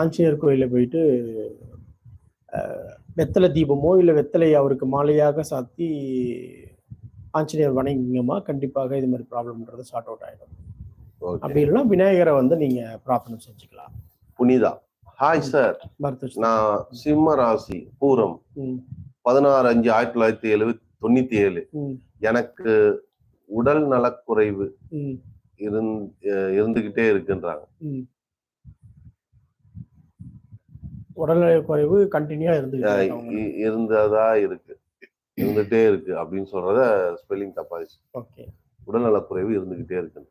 ஆஞ்சநேயர் கோயிலில் போயிட்டு வெத்தலை தீபமோ இல்லை வெத்தலை அவருக்கு மாலையாக சாத்தி ஆஞ்சநேயர் வணங்கிங்கம்மா கண்டிப்பாக இது மாதிரி ப்ராப்ளம்ன்றது சார்ட் அவுட் ஆகிடும் அப்படி இல்லைன்னா விநாயகரை வந்து நீங்க பிரார்த்தனை செஞ்சுக்கலாம். புனிதா. ஹாய் சார் நான் சிம்ம ராசி பூரம். பதினாறு அஞ்சு ஆயிரத்தி தொள்ளாயிரத்தி எழுபத்தி தொண்ணூத்தி ஏழு எனக்கு உடல் நலக்குறைவு இருந் இருந்துகிட்டே இருக்குன்றாங்க. உடல்நல குறைவு கண்டினியூா அஹ் இருந்துகிட்டு இ- இருந்ததா இருக்கு. இருந்துட்டே இருக்கு அப்படின்னு சொல்றத ஸ்பெல்லிங் தப்பாச்சு ஓகே உடல்நலக்குறைவு இருந்துகிட்டே இருக்கு.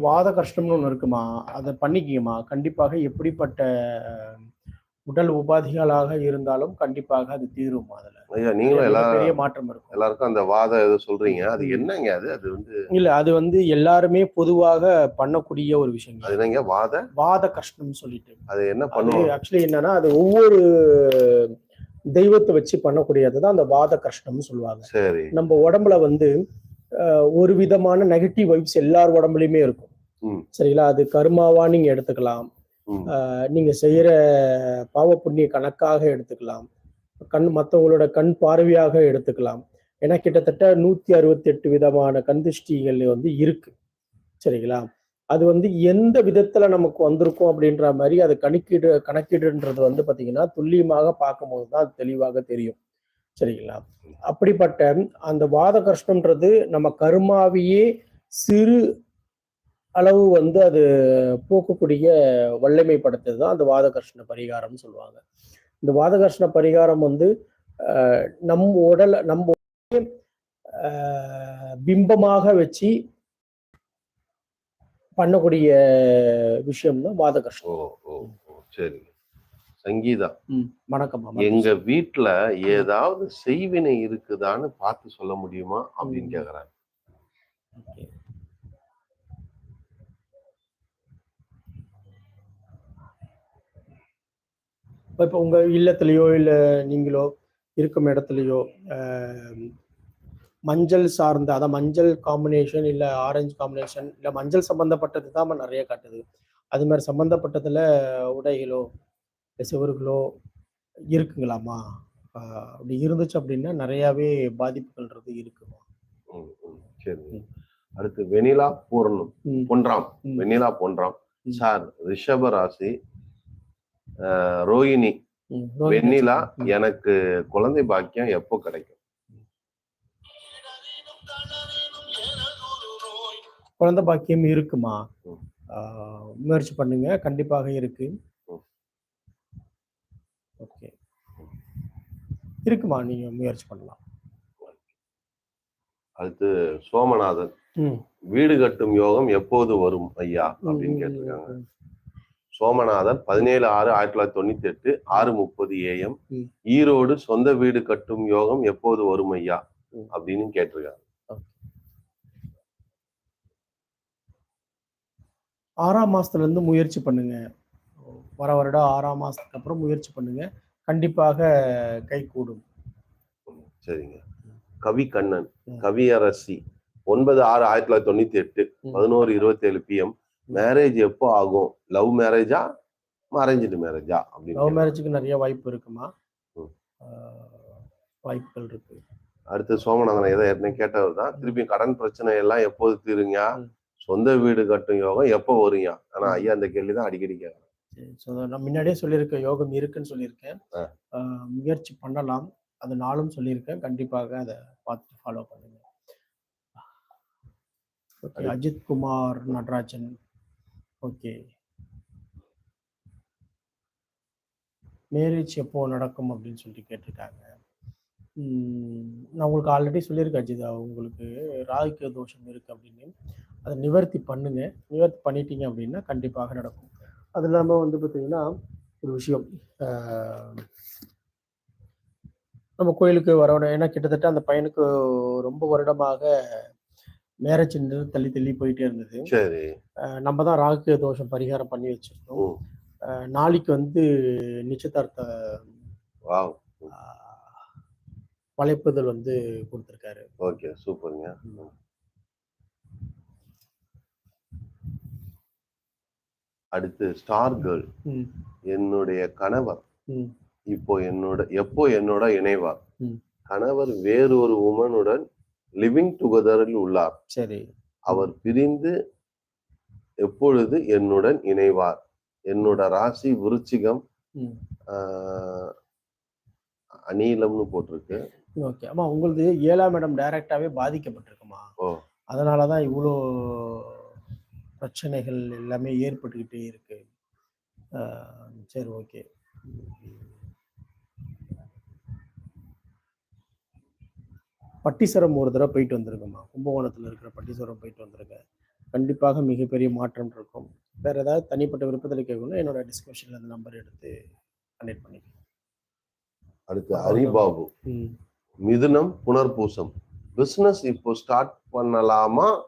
வாத கஷ்டம்னு ஒன்று இருக்குமா? அதை பண்ணிக்கிங்கம்மா. கண்டிப்பாக எப்படிப்பட்ட உடல் உபாதிகளாக இருந்தாலும் கண்டிப்பாக அது தீரும் அதுல. ஐயா நீங்களும் எல்லாரும் பெரிய மாற்றம் இருக்கும். எல்லாருக்கும் அந்த வாதம் ஏதோ சொல்றீங்க. அது என்னங்க அது? அது வந்து இல்ல அது வந்து எல்லாருமே பொதுவாக பண்ணக்கூடிய ஒரு விஷயம் அது என்னங்க? வாத? வாத கஷ்டம்னு சொல்லிட்டு. அது என்ன பண்ணுவோம் ஆக்சுவலி என்னன்னா அது ஒவ்வொரு தெய்வத்தை வச்சு பண்ணக்கூடியது தான் அந்த வாத கஷ்டம்னு சொல்லுவாங்க. சரி. நம்ம உடம்புல வந்து ஒரு விதமான நெகட்டிவ் வைப்ஸ் எல்லார் உடம்புலயுமே இருக்கும். சரிங்களா? அது கர்மாவா நீங்க எடுத்துக்கலாம். நீங்க செய்யற பாவ புண்ணிய கணக்காக எடுத்துக்கலாம். கண் மற்றவங்களோட கண் பார்வையாக எடுத்துக்கலாம். ஏன்னா கிட்டத்தட்ட நூத்தி அறுபத்தி எட்டு விதமான கந்திஷ்டிகள் வந்து இருக்கு. சரிங்களா? அது வந்து எந்த விதத்துல நமக்கு வந்திருக்கும் அப்படின்ற மாதிரி அது கணக்கீடு கணக்கீடுன்றது வந்து பாத்தீங்கன்னா துல்லியமாக பார்க்கும்போது தான் அது தெளிவாக தெரியும். சரிங்களா? அப்படிப்பட்ட அந்த வாத கஷ்டம்ன்றது நம்ம கருமாவையே சிறு அளவு வந்து அது போக்கக்கூடிய வல்லமைப்படுத்துறது தான் அந்த வாத கர்ஷண பரிகாரம்னு சொல்லுவாங்க. இந்த வாத கர்ஷண பரிகாரம் வந்து நம் உடல் நம்ம பிம்பமாக வச்சு பண்ணக்கூடிய விஷயம் தான் வாத ஓ கர்ஷணம் ஓ ஓ சரி. சங்கீதா. வணக்கம். எங்க வீட்ல ஏதாவது செய்வினை இருக்குதான்னு பார்த்து சொல்ல முடியுமா அப்படின்னு. கேக்குறாங்க இப்ப இப்ப உங்க இல்லத்திலேயோ இல்ல நீங்களோ இருக்கும் இடத்துலயோ மஞ்சள் சார்ந்த அதான் மஞ்சள் காம்பினேஷன் இல்ல ஆரஞ்சு காம்பினேஷன் இல்ல மஞ்சள் சம்பந்தப்பட்டது தான் நிறைய காட்டுது. அது மாதிரி சம்பந்தப்பட்டதுல உடைகளோ சுவர்களோ இருக்குங்களாமா? அப்படி இருந்துச்சு அப்படின்னா நிறையவே பாதிப்புகள்ன்றது இருக்குமா? சரி. அடுத்து வெனிலா பூர்ணம் பொன்றாம் வெண்ணிலா பொன்றாம். சார் ரிஷப ராசி ரோஹிணி. வெண்ணிலா. எனக்கு குழந்தை பாக்கியம் எப்போ கிடைக்கும்? குழந்தை பாக்கியம் இருக்குமா? முயற்சி பண்ணுங்க. கண்டிப்பாக இருக்கு. ஓகே. இருக்குமா? நீங்க முயற்சி பண்ணலாம். அடுத்து சோமநாதன். வீடு கட்டும் யோகம் எப்போது வரும் ஐயா? அப்படின்னு கேட்டிருக்காங்க. சோமநாதன் பதினேழு ஆறு ஆயிரத்தி தொள்ளாயிரத்தி தொண்ணூத்தி எட்டு ஆறு முப்பது ஏஎம். ஈரோடு சொந்த வீடு கட்டும் யோகம் எப்போது வரும் ஐயா. அப்படின்னு கேட்டிருக்காங்க ஆறாம் மாசத்துல இருந்து முயற்சி பண்ணுங்க. வர வருடம் ஆறாம் மாசத்துக்கு அப்புறம் முயற்சி பண்ணுங்க. கண்டிப்பாக கை கூடும். சரிங்க. கவி கண்ணன். கவியரசி ஒன்பது ஆறு ஆயிரத்தி தொள்ளாயிரத்தி தொண்ணூத்தி எட்டு. பதினோரு இருபத்தி ஏழு பிஎம் மேரேஜ் எப்போ ஆகும்? லவ் மேரேஜா அரேஞ்சு மேரேஜா லவ் அப்படின்னு மேரேஜுக்கு நிறைய வாய்ப்பு இருக்குமா? வாய்ப்புகள் இருக்கு. அடுத்து சோமநாதன் ஏதோ ஏற்கனவே கேட்டவர் தான் திருப்பி கடன் பிரச்சனை எல்லாம் எப்போது தீருங்க. சொந்த வீடு கட்டும் யோகம் எப்போ வருங்க? ஆனா. ஐயா அந்த கேள்வி தான் அடிக்கடி கேட்கறேன் நான் முன்னாடியே சொல்லியிருக்கேன் யோகம் இருக்குன்னு சொல்லியிருக்கேன். முயற்சி பண்ணலாம். அது நாளும் சொல்லியிருக்கேன். கண்டிப்பாக அதை பார்த்து ஃபாலோ பண்ணுங்க. அஜித் குமார் நடராஜன். ஓகே. மேரேஜ் எப்போ நடக்கும் அப்படின்னு சொல்லிட்டு கேட்டிருக்காங்க. நான் உங்களுக்கு ஆல்ரெடி சொல்லியிருக்கேன் அஜிதா உங்களுக்கு ராகுக்கு தோஷம் இருக்கு அப்படின்னு. அதை நிவர்த்தி பண்ணுங்க. நிவர்த்தி பண்ணிட்டீங்க அப்படின்னா கண்டிப்பாக நடக்கும். அது இல்லாமல் வந்து பார்த்தீங்கன்னா ஒரு விஷயம் நம்ம கோயிலுக்கு வரணும் ஏன்னா கிட்டத்தட்ட அந்த பையனுக்கு ரொம்ப வருடமாக மேரேஜ் தள்ளி தள்ளி போயிட்டே இருந்தது. சரி. நம்ம தான் ராகு தோஷம் பரிகாரம் பண்ணி வச்சிருக்கோம் ம். ஆஹ், நாளைக்கு வந்து நிச்சயதார்த்த வளைப்புதல் வந்து கொடுத்துருக்காரு. ஓகே சூப்பருங்க. அடுத்து ஸ்டார் கேர்ள். என்னுடைய கணவர். இப்போ என்னோட எப்போ என்னோட இணைவார். கணவர் வேறு ஒரு உமனுடன் லிவிங் டுகெதரில் உள்ளார். சரி. அவர் பிரிந்து எப்பொழுது என்னுடன் இணைவார்? என்னோட ராசி விருச்சிகம் அநீலம்னு போட்டிருக்கு. ஓகே. ஆமா உங்களுது ஏழாம் இடம் டைரக்டாவே பாதிக்கப்பட்டிருக்குமா? ஓ. அதனால தான் இவ்வளோ பிரச்சனைகள் எல்லாமே ஏற்பட்டுக்கிட்டே இருக்கு. சரி ஓகே. பட்டீஸ்வரம் ஒரு தடவை போயிட்டு வந்திருக்கேம்மா. கும்பகோணத்தில் இருக்கிற பட்டீஸ்வரம் போயிட்டு வந்திருக்கேன். கண்டிப்பாக மிகப்பெரிய மாற்றம் இருக்கும். வேற ஏதாவது தனிப்பட்ட விருப்பத்தில் கேட்கணும் என்னோட டிஸ்கிரிப்ஷனில் அந்த நம்பர் எடுத்து கனெக்ட் பண்ணிக்கலாம். அடுத்து ஹரிபாபு மிதுனம் புனர்பூசம். பிசினஸ் இப்போ ஸ்டார்ட் பண்ணலாமா?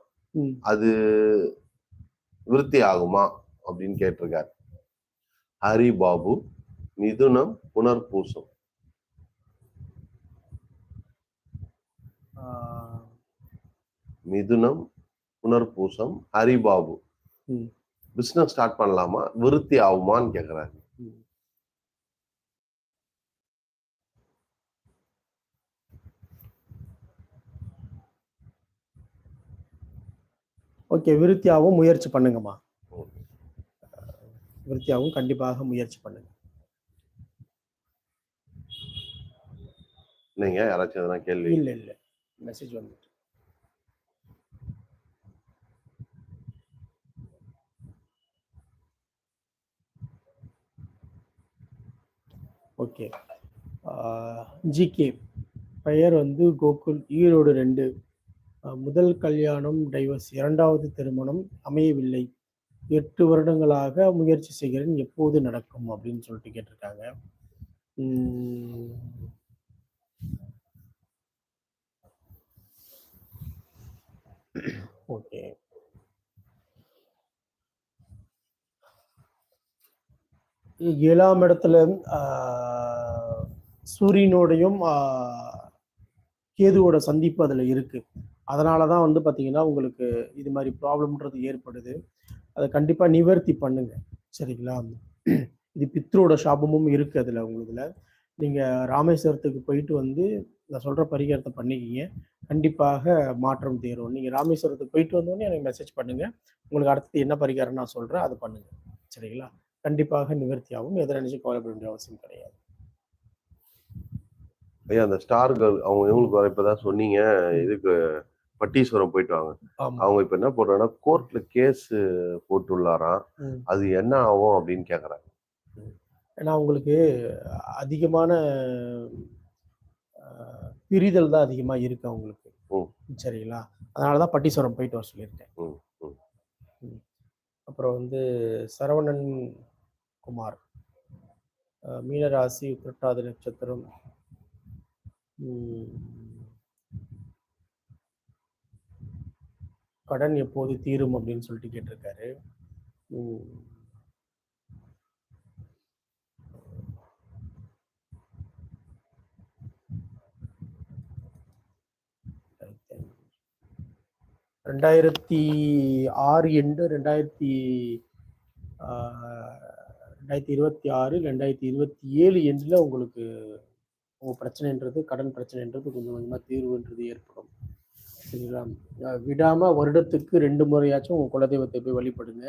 அது விருத்தி ஆகுமா? அப்படின்னு கேட்டிருக்காரு. ஹரிபாபு மிதுனம் புனர்பூசம். மிதுனம் புனர்பூசம் ஹரிபாபு. ம். பிசினஸ் ஸ்டார்ட் பண்ணலாமா? விருத்தி ஆகுமான்னு கேக்குறாரு. ம். ஓகே விருத்தியாவும் முயற்சி பண்ணுங்கம்மா. விருத்தியாவும் கண்டிப்பாக முயற்சி பண்ணுங்க. நீங்க யாராச்சும் எதனா கேள்வி? இல்ல இல்ல. மெசேஜ் வந்துட்டு. ஓகே ஜிகே பெயர் வந்து கோகுல். ஈரோடு ரெண்டு. முதல் கல்யாணம் டைவர்ஸ் இரண்டாவது திருமணம் அமையவில்லை. எட்டு வருடங்களாக முயற்சி செய்கிறேன். எப்போது நடக்கும் அப்படின்னு சொல்லிட்டு கேட்டிருக்காங்க. ஓகே. ஏழாம் இடத்துல சூரியனோடையும் கேதுவோட சந்திப்பு அதில் இருக்குது அதனால தான் வந்து பார்த்தீங்கன்னா உங்களுக்கு இது மாதிரி ப்ராப்ளம்ன்றது ஏற்படுது. அதை கண்டிப்பாக நிவர்த்தி பண்ணுங்க. சரிங்களா? இது பித்ரோட சாபமும் இருக்குது அதில் உங்களுதுல. நீங்கள் ராமேஸ்வரத்துக்கு போயிட்டு வந்து நான் சொல்கிற பரிகாரத்தை பண்ணிக்கிங்க. கண்டிப்பாக மாற்றம் தேரும். நீங்கள் ராமேஸ்வரத்துக்கு போயிட்டு வந்தோடனே எனக்கு மெசேஜ் பண்ணுங்கள் உங்களுக்கு அடுத்தது என்ன பரிகாரம் நான் சொல்கிறேன் அதை பண்ணுங்க. சரிங்களா? கண்டிப்பாக நிவர்த்தி ஆகும் எதை நினைச்சு கவலைப்பட வேண்டிய அவசியம் கிடையாது. ஐயா அந்த ஸ்டார் கேர்ள் அவங்க இவங்களுக்கு வர இப்பதான் சொன்னீங்க. இதுக்கு பட்டீஸ்வரம் போயிட்டு வாங்க. அவங்க இப்ப என்ன போடுறாங்கன்னா கோர்ட்ல கேஸ் போட்டுள்ளாராம். அது என்ன ஆகும் அப்படின்னு கேக்குறாங்க. ஏன்னா உங்களுக்கு அதிகமான பிரிதல் தான் அதிகமாக இருக்கு அவங்களுக்கு. சரிங்களா? அதனால தான் பட்டீஸ்வரம் போயிட்டு வர சொல்லியிருக்கேன். அப்புறம் வந்து சரவணன் குமார். மீனராசி புரட்டாதி நட்சத்திரம். கடன் எப்போது தீரும் அப்படின்னு சொல்லிட்டு கேட்டிருக்காரு. ரெண்டாயிரத்தி ஆறு எண்டு ரெண்டாயிரத்தி ரெண்டாயிரத்தி இருபத்தி ஆறு ரெண்டாயிரத்தி இருபத்தி ஏழு எண்டில் உங்களுக்கு உங்கள் பிரச்சனைன்றது கடன் பிரச்சனைன்றது கொஞ்சம் கொஞ்சமாக தீர்வுன்றது ஏற்படும் சரிங்களா அஹ் விடாம வருடத்துக்கு ரெண்டு முறையாச்சும் உங்கள் குலதெய்வத்தை போய் வழிபடுங்க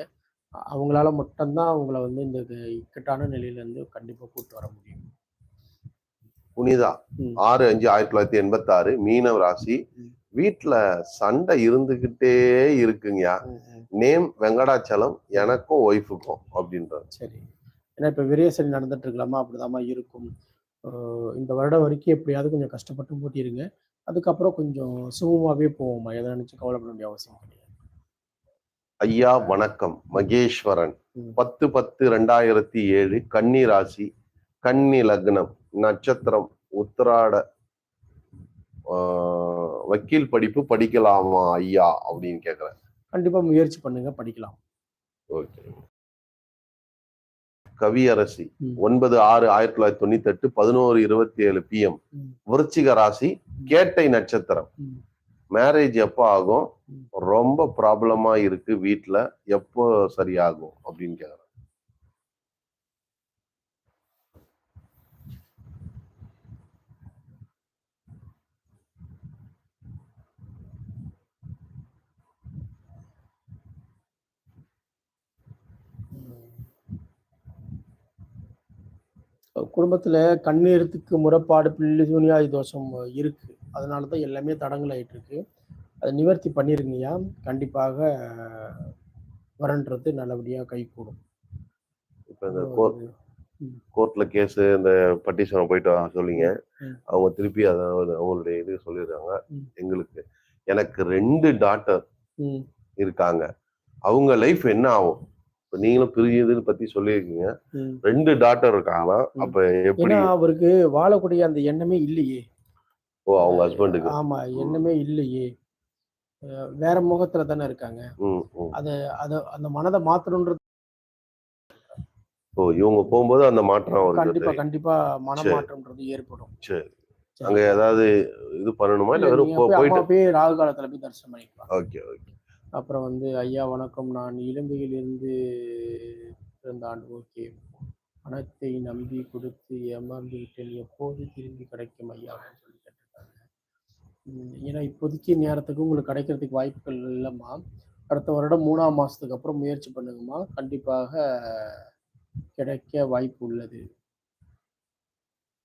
அவங்களால மட்டும்தான் அவங்கள வந்து இந்த இக்கட்டான நிலையிலேருந்து கண்டிப்பாக கூட்டு வர முடியும் புனிதா. ஆறு அஞ்சு ஆயிரத்தி தொள்ளாயிரத்தி எண்பத்தி ஆறு மீனவ ராசி. வீட்டுல சண்டை இருந்துகிட்டே இருக்குங்கயா ம், ம். நேம் வெங்கடாச்சலம் எனக்கும் ஒய்ஃபுக்கும் அப்படின்றாரு. சரி. ஏன்னா இப்போ விரயசனி நடந்துட்டு இருக்கலாமா அப்படிதாம்மா இருக்கும். இந்த வருடம் வரைக்கும் எப்படியாவது கொஞ்சம் கஷ்டப்பட்டு மூட்டிடுங்க அதுக்கப்புறம் கொஞ்சம் சுகமாகவே போவோம்மா. எதை நினச்சி கவலைப்பட வேண்டிய அவசியம் கிடையாது. ஐயா வணக்கம். மகேஸ்வரன். பத்து பத்து ரெண்டாயிரத்தி ஏழு கன்னி ராசி கன்னி லக்னம் நட்சத்திரம் உத்திராட வக்கீல் படிப்பு படிக்கலாமா ஐயா அப்படின்னு கேக்குறேன். கண்டிப்பாக முயற்சி பண்ணுங்க படிக்கலாம். ஓகே. கவியரசி. ஒன்பது ஆறு ஆயிரத்தி தொள்ளாயிரத்தி தொண்ணூத்தி எட்டு பதினோரு இருபத்தி ஏழு பிஎம். விருச்சிக ராசி கேட்டை நட்சத்திரம். மேரேஜ் எப்போ ஆகும். ரொம்ப ப்ராப்ளமா இருக்கு வீட்ல. எப்போ சரியாகும்? அப்படின்னு கேக்குறேன். குடும்பத்துல கண்ணீரத்துக்கு முறைப்பாடு பில்லி சூனியாதி தோஷம் இருக்கு. அதனால தான் எல்லாமே தடங்கள் ஆயிட்டு இருக்கு அதை நிவர்த்தி பண்ணிருங்கய்யா கண்டிப்பாக வரன்றது நல்லபடியா கை கூடும் இப்ப இந்த கோர்ட் கோர்ட்ல கேஸ் இந்த பட்டிஷன் போயிட்டு சொல்லிங்க. அவங்க திருப்பி அதாவது அவங்களுடைய இது சொல்லிடுறாங்க. ம். எங்களுக்கு எனக்கு ரெண்டு டாட்டர் ம், இருக்காங்க. அவங்க லைஃப் என்ன ஆகும்? இப்ப நீங்களும் பிரிஞ்சதுன்னு பத்தி சொல்லியிருக்கீங்க. ரெண்டு டாட்டர் இருக்காங்களா. அப்ப எப்படி அவருக்கு வாழக்கூடிய அந்த எண்ணமே இல்லையே ஓ அவங்க ஹஸ்பண்டுக்கு ஆமா எண்ணமே இல்லையே வேற முகத்துல தானே இருக்காங்க. அத அத அந்த மனதை மாத்தணுன்றது ஓ இவங்க போகும்போது அந்த மாற்றம் கண்டிப்பா. கண்டிப்பா சரி. மனமாற்றம்ன்றது ஏற்படும் சரி. அங்க ஏதாவது இது பண்ணணுமா இல்ல போயிட்டு ராகு காலத்துல போய் தரிசனம் பண்ணிக்கலாம் ஓகே ஓகே அப்புறம் வந்து ஐயா வணக்கம். நான் இலங்கையிலிருந்து பிறந்த ஆண்டு. ஓகே. பணத்தை நம்பி கொடுத்து ஏமாந்து விட்டேன். எப்போது திரும்பி கிடைக்கும் ஐயா? அப்படின்னு சொல்லி கேட்டிருக்காங்க. ஏன்னா இப்போதைக்கு நேரத்துக்கு உங்களுக்கு கிடைக்கிறதுக்கு வாய்ப்புகள் இல்லைம்மா. அடுத்த வருடம் மூணாம் மாதத்துக்கு அப்புறம் முயற்சி பண்ணுங்கம்மா. கண்டிப்பாக கிடைக்க வாய்ப்பு உள்ளது.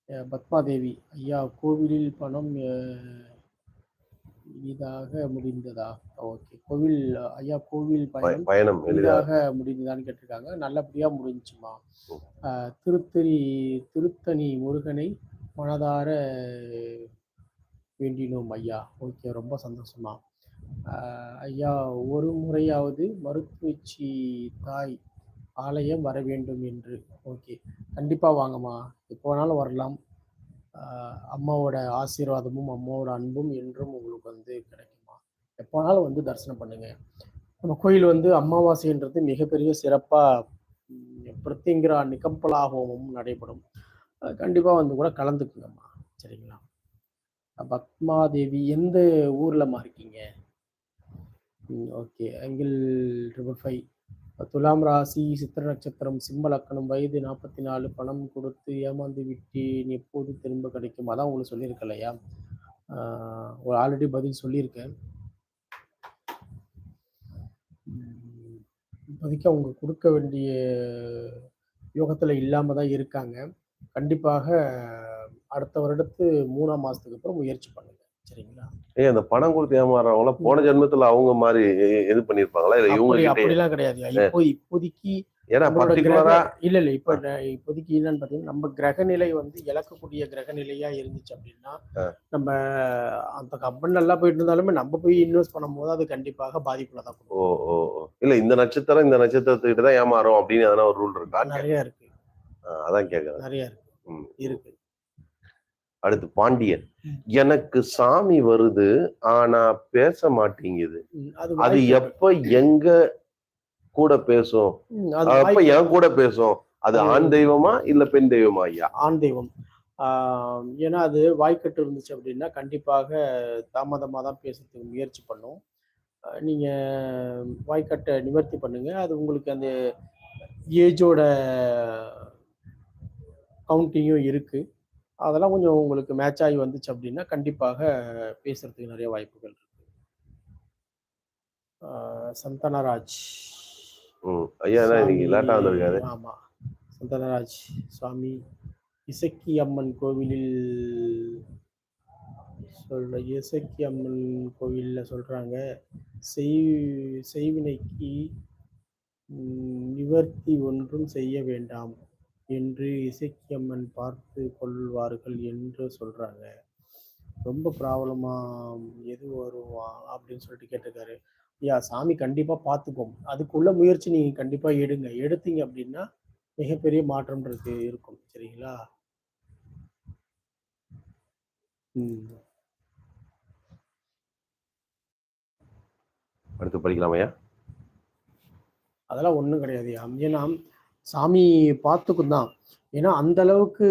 பத்மாதேவி ஐயா கோவிலில் பணம் இதாக முடிந்ததா? ஓகே. கோவில் ஐயா கோவில் பய- பயணம் பயணம் எளிதா எளிதாக முடிந்ததான்னு கேட்டிருக்காங்க. நல்லபடியா முடிஞ்சுமா? திருத்தணி திருத்தணி முருகனை மனதார வேண்டினோம் ஐயா. ஓகே ரொம்ப சந்தோஷமா. ஐயா ஒரு முறையாவது மருத்துவச்சி தாய் ஆலயம் வர வேண்டும் என்று. ஓகே. கண்டிப்பா வாங்கம்மா. எப்போ வேணாலும் வரலாம். அம்மாவோட ஆசீர்வாதமும் அம்மாவோட அன்பும் என்றும் உங்களுக்கு வந்து கிடைக்குமா? எப்போனாலும் வந்து தரிசனம் பண்ணுங்க. நம்ம கோயில் வந்து அமாவாசைன்றது மிகப்பெரிய சிறப்பாக பிரத்திங்கிற நிகம்பலாகவும் நடைபெறும். கண்டிப்பாக வந்து கூட கலந்துக்குங்கம்மா. சரிங்களா? பத்மாதேவி எந்த ஊர்லம்மா இருக்கீங்க? ஓகே. Uncle triple five. துலாம் ராசி சித்திர நட்சத்திரம் சிம்ம லக்கணம் வயது நாற்பத்தி நாலு பணம் கொடுத்து ஏமாந்து விட்டேன் எப்போது திரும்ப கிடைக்கும்? அதான் உங்களுக்கு சொல்லியிருக்கேன் இல்லையா? ஆல்ரெடி பதில் சொல்லியிருக்கேன். இப்போதைக்கு அவங்க கொடுக்க வேண்டிய யோகத்தில் இல்லாமல் தான் இருக்காங்க. கண்டிப்பாக அடுத்த வருடத்து மூணாம் மாதத்துக்கு அப்புறம் முயற்சி பண்ணுங்க. சரிங்களா? ஏய் அந்த பணம் கொடுத்து ஏமாறுறவங்கள போன ஜென்மத்துல அவங்க மாதிரி இது பண்ணிருப்பாங்களா இல்ல இவங்க அப்படிலாம் கிடையாது. இப்போ இப்போதைக்கு ஏன்னா பர்டிகுலரா இல்ல இல்ல. இப்ப இப்போதைக்கு என்னன்னு பாத்தீங்கன்னா நம்ம கிரக நிலை வந்து இழக்கக்கூடிய கிரக நிலையா இருந்துச்சு அப்படின்னா. நம்ம அந்த கம்பெனி நல்லா போயிட்டு இருந்தாலுமே நம்ம போய் இன்வெஸ்ட் பண்ணும்போது அது கண்டிப்பாக பாதிப்புல தான் ஓ. இல்ல இந்த நட்சத்திரம் இந்த நட்சத்திரத்துக்கிட்ட தான் ஏமாறும் அப்படின்னு எதனா ஒரு ரூல் இருக்கா? நிறைய இருக்கு. அதான் கேக்குறேன். நிறைய இருக்கு. இருக்கு. அடுத்து பாண்டியன். எனக்கு சாமி வருது ஆனா பேச மாட்டேங்குது. அது எப்ப எங்க கூட பேசும்? அப்ப என் கூட பேசும்? அது ஆண் தெய்வமா இல்ல பெண் தெய்வமா ஐயா? ஆண் தெய்வம். ஏன்னா அது வாய்க்கட்டு இருந்துச்சு அப்படின்னா கண்டிப்பாக தாமதமாக தான் பேசுறதுக்கு முயற்சி பண்ணும். ஆஹ் நீங்க வாய்க்கட்டை நிவர்த்தி பண்ணுங்க. அது உங்களுக்கு அந்த ஏஜோட கவுண்டிங்கும் இருக்கு. அதெல்லாம் கொஞ்சம் உங்களுக்கு மேட்ச் ஆகி வந்துச்சு அப்படின்னா கண்டிப்பாக பேசுறதுக்கு நிறைய வாய்ப்புகள் இருக்கு. சந்தனராஜ். ஐயா இன்னைக்கு சுவாமி- லேட்டா வந்திருக்காரு? ஆமா. சந்தனராஜ் சுவாமி இசக்கி அம்மன் கோவிலில் சொல்ற இசக்கி அம்மன் கோவில்ல சொல்றாங்க. செய் செய்வினைக்கு நிவர்த்தி ஒன்றும் செய்ய வேண்டாம். என்று இசக்கி அம்மன் பார்த்து கொள்வார்கள் என்று சொல்றாங்க. ரொம்ப ப்ராப்ளமா எது வரும் அப்படின்னு சொல்லிட்டு கேட்டிருக்காரு. ஐயா சாமி கண்டிப்பா பார்த்துக்கும் அதுக்குள்ள முயற்சி நீங்க கண்டிப்பா எடுங்க. எடுத்தீங்க அப்படின்னா மிகப்பெரிய மாற்றம்ன்றது இருக்கும். சரிங்களா? அடுத்து படிக்கலாம் ஐயா? அதெல்லாம் ஒன்றும் கிடையாது ஏன்னா சாமி பார்த்துக்கும் தான் ஏன்னா அந்த அளவுக்கு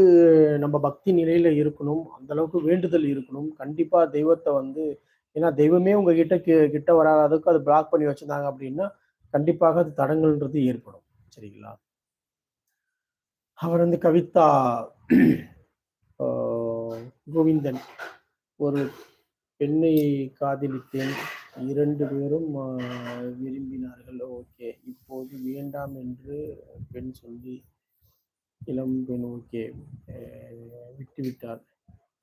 நம்ம பக்தி நிலையில இருக்கணும். அந்த அளவுக்கு வேண்டுதல் இருக்கணும். கண்டிப்பா தெய்வத்தை வந்து ஏன்னா தெய்வமே உங்ககிட்ட கிட்ட வராத அளவுக்கு அது பிளாக் பண்ணி வச்சிருந்தாங்க அப்படின்னா கண்டிப்பாக அது தடங்கள்ன்றது ஏற்படும். சரிங்களா? அவர் வந்து கவிதா ஆஹ், கோவிந்தன். ஒரு பெண்ணை காதலித்தேன். இரண்டு பேரும் விரும்பினார்கள். ஓகே. இப்போது வேண்டாம் என்று பெண் சொல்லி இளம் பெண் ஓகே விட்டுவிட்டார்.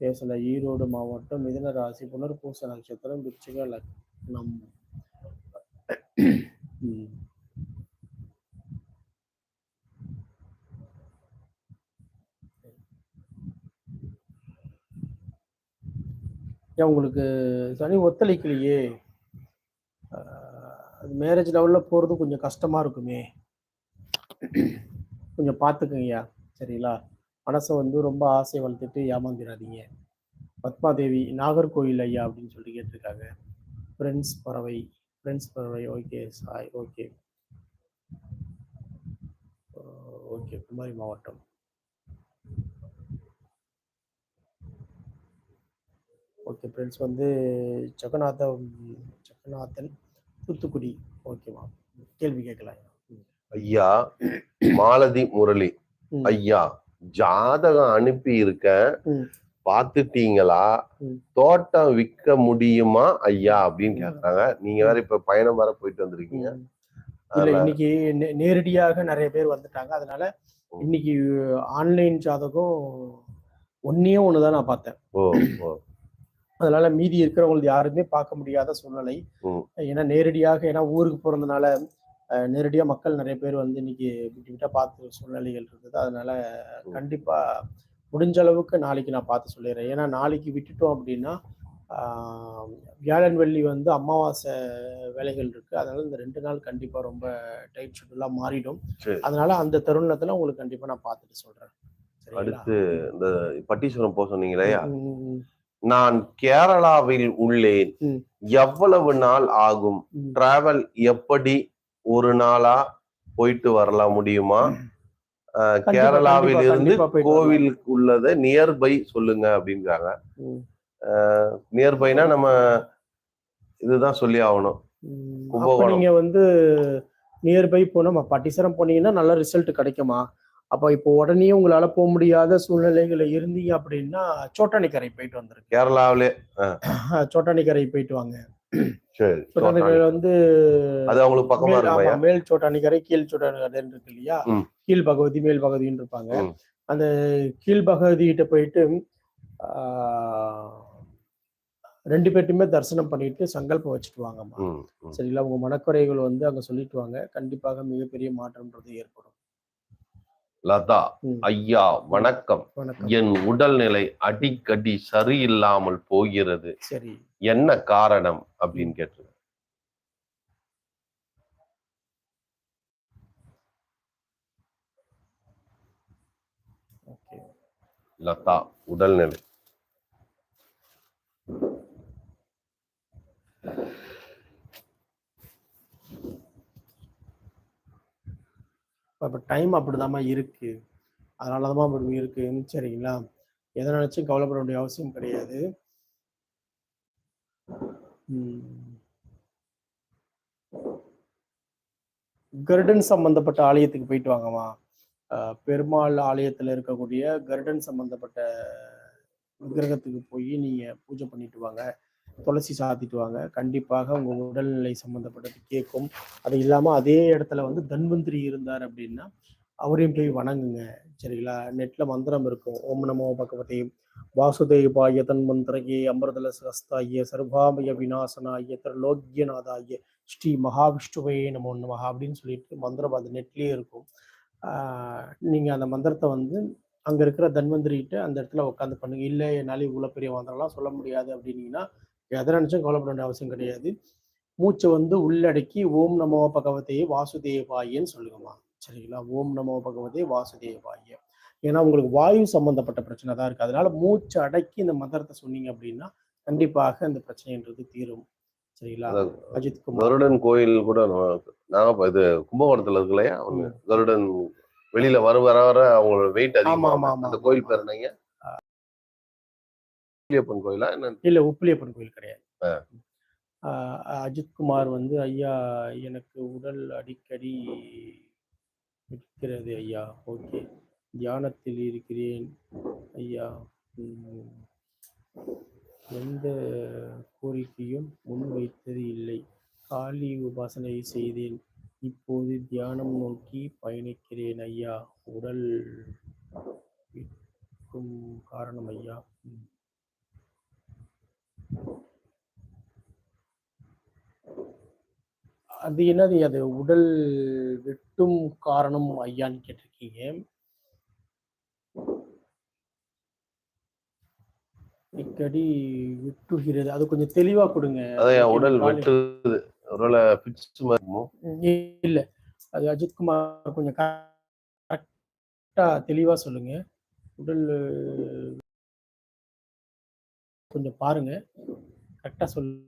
பேசல. ஈரோடு மாவட்டம் மிதன ராசி புனர்பூச நட்சத்திரம் விருச்சிக லக்னம். ஏன் உங்களுக்கு சனி ஒத்துழைக்கலையே? அது மேரேஜ் லெவலில் போகிறது கொஞ்சம் கஷ்டமாக இருக்குமே. கொஞ்சம் பார்த்துக்குங்கய்யா சரிங்களா? மனசை வந்து ரொம்ப ஆசை வளர்த்துட்டு ஏமாந்துடாதீங்க பத்மாதேவி நாகர்கோயில் ஐயா அப்படின்னு சொல்லி கேட்டிருக்காங்க. ஃப்ரெண்ட்ஸ் பறவை ஃப்ரெண்ட்ஸ் பறவை okay Sai okay okay Kumari மாவட்டம். ஓகே ஃப்ரெண்ட்ஸ் வந்து ஜெகநாதம் ஜெகநாதன் தூத்துக்குடி ஓகேவா கேள்வி கேட்கலாம். ஐயா மாலதி முரளி. ஐயா ஜாதகம் அனுப்பி இருக்கேன் ம். பாத்துட்டீங்களா. தோட்டம் விற்க முடியுமா ஐயா அப்படின்னு கேக்குறாங்க நீங்க வேற இப்ப பயணம் வர போயிட்டு வந்திருக்கீங்க. இல்ல இன்னைக்கு நேரடியாக நிறைய பேர் வந்துட்டாங்க அதனால. இன்னைக்கு ஆன்லைன் ஜாதகம் ஒன்னே ஒன்று தான் நான் பார்த்தேன் ஓ ஓ அதனால மீதி இருக்கிறவங்களுக்கு யாருமே பார்க்க முடியாத சூழ்நிலை. ஏன்னா நேரடியாக ஏன்னா ஊருக்கு பிறந்தனால அஹ், நேரடியா மக்கள் நிறைய பேர் வந்து இன்னைக்கு விட்டு விட்டா பார்த்து சூழ்நிலைகள் இருந்தது. அதனால. கண்டிப்பா முடிஞ்ச அளவுக்கு நாளைக்கு நான் பார்த்து சொல்லிடுறேன். ஏன்னா நாளைக்கு விட்டுட்டோம் அப்படின்னா வியாழன் வெள்ளி வந்து அமாவாசை வேலைகள் இருக்கு. அதனால இந்த ரெண்டு நாள் கண்டிப்பா ரொம்ப டைட் ஷெட்யூலா மாறிடும். அதனால அந்த தருணத்துல உங்களுக்கு கண்டிப்பா நான் பார்த்துட்டு சொல்றேன்? அடுத்து இந்த பட்டீஸ்வரம் போக சொன்னீங்களே நான் கேரளாவில் உள்ளேன். எவ்வளவு நாள் ஆகும். டிராவல் எப்படி ஒரு நாளா போயிட்டு வரலாம் முடியுமா கேரளாவில் இருந்து. கோவிலுக்கு உள்ளத நியர்பை சொல்லுங்க அப்படிங்கிறாங்க ம். நியர்பைனா நம்ம இதுதான் சொல்லி ஆகணும். நீங்க வந்து நியர்பை போனா பட்டிசரம் போனீங்கன்னா நல்ல ரிசல்ட் கிடைக்குமா அப்ப இப்போ உடனே உங்களால போக முடியாத சூழ்நிலைகள் இருந்தீங்க அப்படின்னா சோட்டானிக்கரை போயிட்டு வந்துருங்க கேரளாவிலே சோட்டானிக்கரை போயிட்டு வாங்க. சோட்டானிக்கரை வந்து அது அவங்களுக்கு பக்கமா மேல் இருக்குமா ஆமா, மேல் சோட்டானிக்கரை கீழ் சோட்டானிக்கரை இருக்கு இல்லையா. கீழ் பகவதி மேல் பகவதின்னு இருப்பாங்க. அந்த கீழ் பகவதி கிட்ட போயிட்டு ரெண்டு பேர்ட்டுமே தரிசனம் பண்ணிட்டு சங்கல்பம் வச்சுட்டு வாங்கம்மா. சரிங்களா? உங்க மனக்குறைகள் வந்து அங்க சொல்லிட்டு வாங்க. கண்டிப்பாக மிகப்பெரிய மாற்றம்ன்றது ஏற்படும். லதா. ஐயா வணக்கம். என் உடல்நிலை அடிக்கடி சரியில்லாமல் போகிறது. என்ன காரணம்? அப்படின்னு கேட்டு ஓகே. லதா உடல்நிலை. இப்போ டைம் அப்படிதாம்மா இருக்கு. அதனால தான் அப்படி இருக்கு சரிங்களா? எதை நினச்சும் கவலைப்பட வேண்டிய அவசியம் கிடையாது. ம். கருடன் சம்பந்தப்பட்ட ஆலயத்துக்கு போயிட்டு வாங்கம்மா. பெருமாள் ஆலயத்துல இருக்கக்கூடிய கருடன் சம்பந்தப்பட்ட விக்கிரகத்துக்கு போய் நீங்க பூஜை பண்ணிட்டு வாங்க. துளசி சாத்திட்டு வாங்க கண்டிப்பாக உங்க உடல்நிலை சம்பந்தப்பட்டது கேட்கும். அது இல்லாம அதே இடத்துல வந்து தன்வந்திரி இருந்தார் அப்படின்னா அவரையும் போய் வணங்குங்க. சரிங்களா? நெட்ல மந்திரம் இருக்கும். ஓம் நமோ பகவதே வாசுதேவாய தன்மந்திரயே அமிர்தல சஸ்தாய சர்வாமய விநாசனாய திரலோக்கியநாதாய ஸ்ரீ மகாவிஷ்ணுவே நமோ நமஹா அப்படின்னு சொல்லிட்டு மந்திரம் அது நெட்லயே இருக்கும். நீங்கள் நீங்க அந்த மந்திரத்தை வந்து அங்க இருக்கிற தன்வந்திரிகிட்ட அந்த இடத்துல உட்காந்து பண்ணுங்க. இல்லை என்னால் இவ்வளவு பெரிய மந்திரம்லாம் சொல்ல முடியாது அப்படின்னீங்கன்னா எதை நினைச்சும் கவலைப்பட வேண்டிய அவசியம் கிடையாது. மூச்சை வந்து உள்ளடக்கி ஓம் நமோ பகவதே வாசுதேவாயன்னு சொல்லுங்கம்மா. சரிங்களா? ஓம் நமோ பகவதே வாசுதேவாய. ஏன்னா உங்களுக்கு வாயு சம்பந்தப்பட்ட பிரச்சனை தான் இருக்கு. அதனால மூச்சு அடக்கி இந்த மந்திரத்தை சொன்னீங்க அப்படின்னா கண்டிப்பாக இந்த பிரச்சனைன்றது தீரும். சரிங்களா? அஜித் குமார். கருடன் கோயில் கூட இப்ப இது கும்பகோணத்துல இருக்கு இல்லையா. கருடன் வெளியில வர வர வர அவங்களோட வெயிட் ஆமா, ஆமா, அதிகமா அந்த கோயில். பேர் என்னங்க? உப்பிலியப்பன் கோயிலா? என்ன? இல்ல உப்பிலியப்பன் கோயில் கிடையாது. அஜித்குமார் வந்து ஐயா எனக்கு உடல் அடிக்கடி இருக்கிறது ஐயா. ஓகே. தியானத்தில் இருக்கிறேன் ஐயா. எந்த கோரிக்கையும் முன்வைத்தது இல்லை. காளி உபாசனை செய்தேன். இப்போது தியானம் நோக்கி பயணிக்கிறேன் ஐயா. உடல் காரணம் ஐயா. அது என்னது அது உடல் வெட்டும் காரணம் ஐயான்னு கேட்டிருக்கீங்க. அடிக்கடி வெட்டுகிறது. அது கொஞ்சம் தெளிவா கொடுங்க. உடல் வெட்டுது? இல்ல. அது அஜித்குமார் கொஞ்சம் கரெக்டா தெளிவா சொல்லுங்க. உடல் கொஞ்சம் பாருங்க. கரெக்டாக சொல்லு